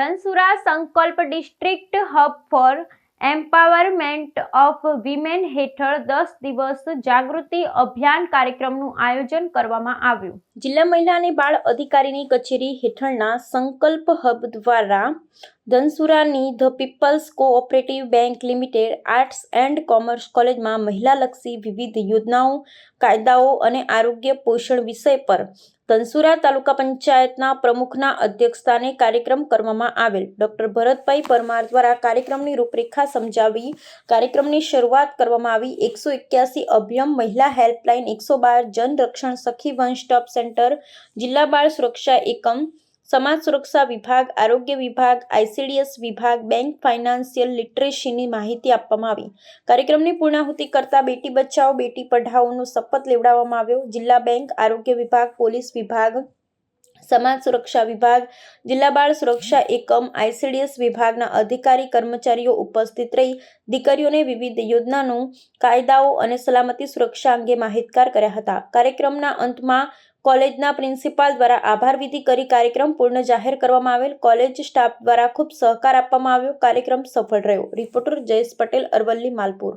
Dhansura Sankalp district hub for empowerment of women હેઠળ દસ દિવસ જાગૃતિ અભિયાન કાર્યક્રમનું આયોજન કરવામાં આવ્યું. જિલ્લા મહિલા અને બાળ અધિકારીની કચેરી હેઠળના સંકલ્પ હબ દ્વારા ધનસુરાની the people's cooperative bank limited arts and commerce કોલેજમાં મહિલાલક્ષી વિવિધ યોજનાઓ, કાયદાઓ અને આરોગ્ય પોષણ વિષય પર ધનસુરા તાલુકા પંચાયતના પ્રમુખના અધ્યક્ષસ્થાને કાર્યક્રમ કરવામાં આવેલ. ડોક્ટર ભરતભાઈ પરમાર દ્વારા કાર્યક્રમની રૂપરેખા સમજાવી કાર્યક્રમની શરૂઆત કરવામાં આવી. એકસો એક્યાસી અભિયમ મહિલા હેલ્પલાઇન, એકસો બાર જન રક્ષણ સખી વન સ્ટોપ સેન્ટર જિલ્લા બાળ સુરક્ષા એકમ, સમાજ સુરક્ષા વિભાગ, આરોગ્ય વિભાગ, આઈસીડીએસ વિભાગ, બેંક ફાઇનાન્શિયલ લિટરેસીની માહિતી આપવામાં આવી. કાર્યક્રમની પૂર્ણાહુતિ કરતા બેટી બચાવો, બેટી પઢાઓનો શપથ લેવડાવવામાં આવ્યો. જિલ્લા બેંક, આરોગ્ય વિભાગ, પોલીસ વિભાગ સમાજ સુરક્ષા વિભાગ, જિલ્લા બાળ સુરક્ષા એકમ, આઈસીડીએસ વિભાગના અધિકારી, કર્મચારીઓ ઉપસ્થિત રહી દીકરીઓને વિવિધ યોજનાનું કાયદાઓ અને સલામતી સુરક્ષા અંગે માહિતગાર કર્યા હતા. કાર્યક્રમના અંતમાં કોલેજના પ્રિન્સિપાલ દ્વારા આભાર વિધિ કરી કાર્યક્રમ પૂર્ણ જાહેર કરવામાં આવેલ. કોલેજ સ્ટાફ દ્વારા ખૂબ સહકાર આપવામાં આવ્યો. કાર્યક્રમ સફળ રહ્યો. રિપોર્ટર જયેશ પટેલ, અરવલ્લી, માલપુર.